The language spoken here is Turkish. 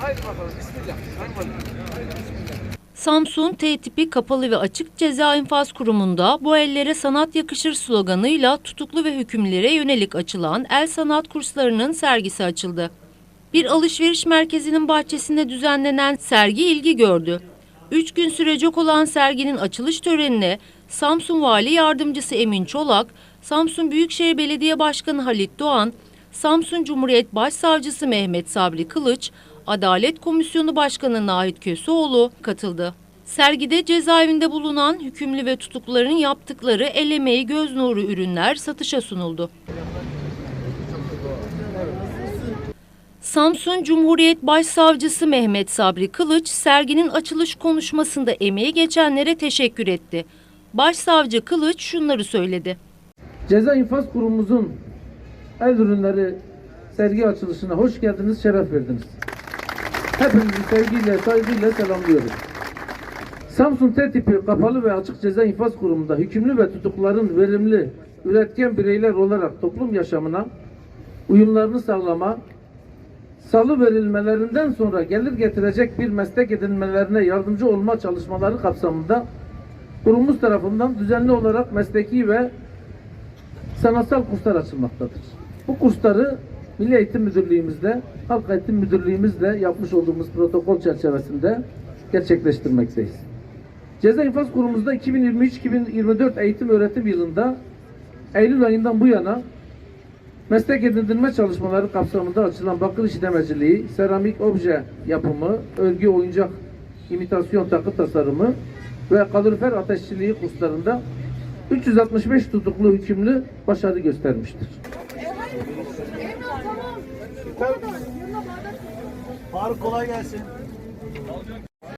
Haydi bakalım bismillah. Sayın Valim. Samsun T tipi kapalı ve açık ceza infaz kurumunda bu ellere sanat yakışır sloganıyla tutuklu ve hükümlülere yönelik açılan el sanat kurslarının sergisi açıldı. Bir alışveriş merkezinin bahçesinde düzenlenen sergi ilgi gördü. Üç gün sürecek olan serginin açılış törenine Samsun Vali Yardımcısı Emin Çolak, Samsun Büyükşehir Belediye Başkanı Halit Doğan, Samsun Cumhuriyet Başsavcısı Mehmet Sabri Kılıç, Adalet Komisyonu Başkanı Nahit Köseoğlu katıldı. Sergide cezaevinde bulunan hükümlü ve tutukluların yaptıkları el emeği göz nuru ürünler satışa sunuldu. Samsun Cumhuriyet Başsavcısı Mehmet Sabri Kılıç serginin açılış konuşmasında emeği geçenlere teşekkür etti. Başsavcı Kılıç şunları söyledi. Ceza İnfaz Kurumumuzun el ürünleri sergi açılışına hoş geldiniz, şeref verdiniz. Hepinizi sevgiyle, saygıyla selamlıyoruz. Samsun T tipi kapalı ve açık ceza infaz kurumunda hükümlü ve tutukluların verimli, üretken bireyler olarak toplum yaşamına uyumlarını sağlama, salı verilmelerinden sonra gelir getirecek bir meslek edinmelerine yardımcı olma çalışmaları kapsamında kurumumuz tarafından düzenli olarak mesleki ve sanatsal kurslar açılmaktadır. Bu kursları Milli Eğitim Müdürlüğümüzde, Halk Eğitim Müdürlüğümüzle yapmış olduğumuz protokol çerçevesinde gerçekleştirmekteyiz. Ceza İnfaz Kurumumuzda 2023-2024 eğitim öğretim yılında Eylül ayından bu yana meslek edindirme çalışmaları kapsamında açılan bakır işlemeciliği, seramik obje yapımı, örgü oyuncak imitasyon takı tasarımı ve kalorifer ateşçiliği kurslarında 365 tutuklu hükümlü başarı göstermiştir. Faruk kolay gelsin.